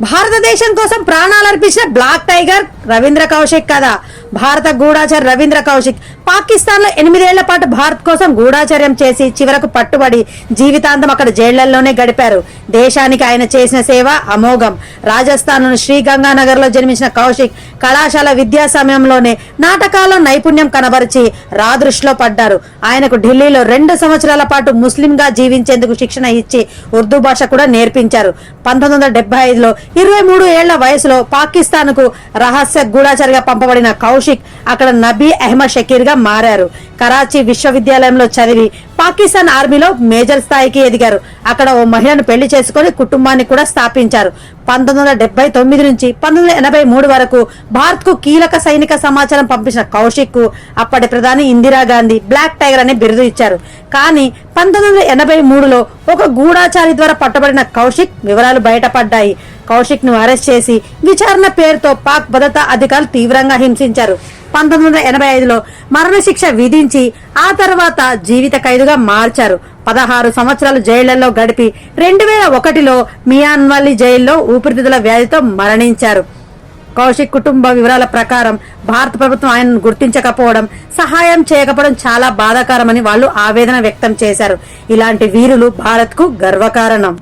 భారతదేశం కోసం ప్రాణాలు అర్పించిన బ్లాక్ టైగర్ రవీంద్ర కౌశిక్ కదా భారత గూఢాచారి రవీంద్ర కౌశిక్ పాకిస్తాన్లో ఎనిమిదేళ్ళ పాటు భారత్ కోసం గూఢాచర్యం చేసి చివరకు పట్టుబడి జీవితాంతం అక్కడ జైళ్ళలోనే గడిపారు. దేశానికి ఆయన చేసిన సేవ అమోఘం. రాజస్థాన్ శ్రీ గంగానగర్లో జన్మించిన కౌశిక్ కళాశాల విద్యా సమయంలోనే నాటకాల్లో నైపుణ్యం కనబరిచి రాదృష్టిలో పడ్డారు. ఆయనకు ఢిల్లీలో రెండు సంవత్సరాల పాటు ముస్లింగా జీవించేందుకు శిక్షణ ఇచ్చి ఉర్దూ భాష కూడా నేర్పించారు. పంతొమ్మిది వందల డెబ్బై ఐదులో ఇరవై మూడు ఏళ్ళ వయసులో పాకిస్తాన్కు రహస్య గూఢాచారిగా పంపబడిన కౌశిక్ అక్కడ నబీ అహ్మద్ షకీర్గా మారారు. కరాచీ విశ్వవిద్యాలయంలో చదివి పాకిస్తాన్ ఆర్మీలో మేజర్ స్థాయికి ఎదిగారు. అక్కడ ఓ మహిళను పెళ్ళి చేసుకుని కుటుంబాన్ని కూడా స్థాపించారు. పంతొమ్మిది వందల డెబ్బై తొమ్మిది నుంచి పంతొమ్మిది ఎనభై మూడు వరకు భారత్కు కీలక సైనిక సమాచారం పంపించిన కౌశిక్కు అప్పటి ప్రధాని ఇందిరాగాంధీ బ్లాక్ టైగర్ అనే బిరుదు ఇచ్చారు. కానీ పంతొమ్మిది వందల ఎనభై మూడులో ఒక గూఢాచారి ద్వారా పట్టబడిన కౌశిక్ వివరాలు బయటపడ్డాయి. కౌశిక్ను అరెస్ట్ చేసి విచారణ పేరుతో పాక్ భద్రతా అధికారులు తీవ్రంగా హింసించారు. పంతొమ్మిది వందల ఎనభై ఐదులో మరణశిక్ష విధించి ఆ తర్వాత జీవిత ఖైదుగా మార్చారు. పదహారు సంవత్సరాలు జైళ్ళలో గడిపి రెండు వేల ఒకటిలో మియాన్వల్లి జైల్లో ఊపిరితిత్తుల వ్యాధితో మరణించారు. కౌశిక్ కుటుంబ వివరాల ప్రకారం భారత ప్రభుత్వం ఆయనను గుర్తించకపోవడం సహాయం చేయకపోవడం చాలా బాధాకరమని వాళ్ళు ఆవేదన వ్యక్తం చేశారు. ఇలాంటి వీరులు భారత్కు గర్వకారణం.